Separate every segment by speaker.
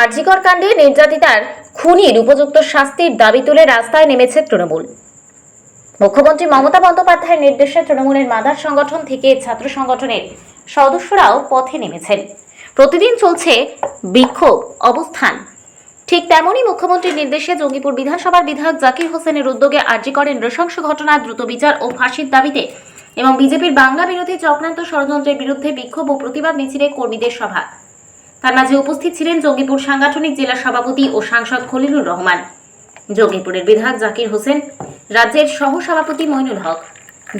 Speaker 1: আরজিকর কাণ্ডে নির্যাতিতার খুনির উপযুক্ত শাস্তির দাবি তুলে রাস্তায় নেমেছে তৃণমূল। মুখ্যমন্ত্রী মমতা বন্দ্যোপাধ্যায়ের নির্দেশে তৃণমূলের মাদার সংগঠন থেকে ছাত্র সংগঠনের সদস্যরাও পথে নেমেছেন। প্রতিদিন চলছে বিক্ষোভ, অবস্থান। ঠিক তেমনই মুখ্যমন্ত্রীর নির্দেশে জঙ্গিপুর বিধানসভার বিধায়ক জাকির হোসেনের উদ্যোগে আর্জি করেন নৃশংস ঘটনার দ্রুত বিচার ও ফাঁসির দাবিতে এবং বিজেপির বাংলা বিরোধী চক্রান্ত ষড়যন্ত্রের বিরুদ্ধে বিক্ষোভ ও প্রতিবাদ মিছিলে কর্মীদের সভা। তার মাঝে উপস্থিত ছিলেন জঙ্গিপুর সাংগঠনিক জেলা সভাপতি ও সাংসদ খলিলুর রহমান। জঙ্গিপুরের বিধায়ক জাকির হোসেন, রাজ্যের সহ সভাপতি মইনুল হক,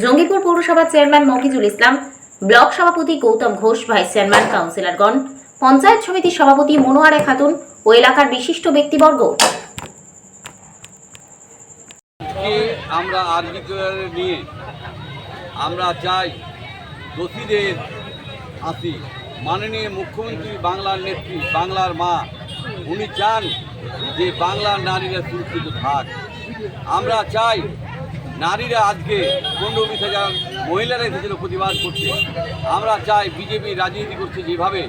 Speaker 1: জঙ্গিপুর পৌরসভার চেয়ারম্যান মফিজুল ইসলাম, ব্লক সভাপতি গৌতম ঘোষ, ভাইস চেয়ারম্যান কাউন্সিলরগণ, পঞ্চায়েত সমিতির সভাপতি মনোয়ারা খাতুন ও এলাকার বিশিষ্ট ব্যক্তিবর্গ।
Speaker 2: আমরা নিয়ে আমরা চাই দোষীদের ফাঁসি। মাননীয় মুখ্যমন্ত্রী বাংলার নেত্রী, বাংলার মা, উনি চান যে বাংলার নারীরা সুরক্ষিত থাক। আমরা চাই নারীরা আজকে পনেরো বিশ হাজার মহিলারা এসেছিল প্রতিবাদ করতে। আমরা চাই বিজেপি রাজনীতি করছে যেভাবে।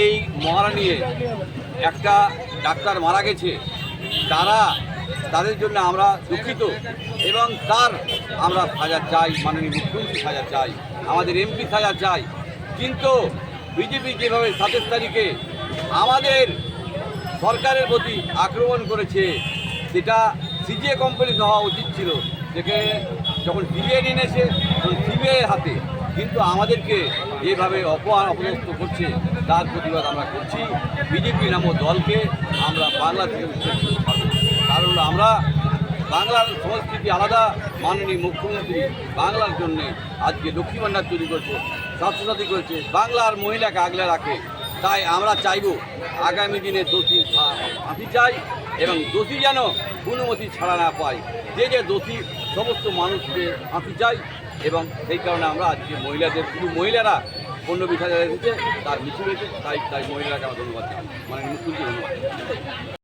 Speaker 2: এই মহারা নিয়ে একটা ডাক্তার মারা গেছে। তারা তাদের জন্য আমরা দুঃখিত এবং তার আমরা সাজা চাই, মাননীয় মুখ্যমন্ত্রী সাজা চাই, আমাদের এমপি সাজা চাই। কিন্তু বিজেপি যেভাবে সাতের তারিখে আমাদের সরকারের প্রতি আক্রমণ করেছে, সেটা সিজিএ কোম্পানিতে হওয়া উচিত ছিল। যেখানে যখন সিবিআই এনেছে তখন সিবিআই হাতে। কিন্তু আমাদেরকে যেভাবে অপহার অপদস্থ করছে, তার প্রতিবাদ আমরা করছি। বিজেপি নামক দলকে আমরা বাংলা থেকে উচ্ছেদ করতে কারণ আমরা বাংলার সংস্কৃতি আলাদা, মাননীয় মুখ্যমন্ত্রী বাংলার জন্যে আজকে লক্ষ্মী ভাণ্ডার তৈরি করছে, স্বাস্থ্যসাথী করেছে, বাংলার মহিলাকে আগলে রাখে। তাই আমরা চাইব আগামী দিনে দোষী ফাঁসি চাই এবং দোষী যেন অনুমতি ছাড়া না পায়। যে যে দোষী, সমস্ত মানুষকে ফাঁসি চাই এবং সেই কারণে আমরা আজকে মহিলাদের শুধু মহিলারা পণ্য বিশ হাজার এসেছে তার মিছিল হয়েছে, তাই তাই মহিলাকে আমরা ধন্যবাদ মানে মুখ্যমন্ত্রী, ধন্যবাদ।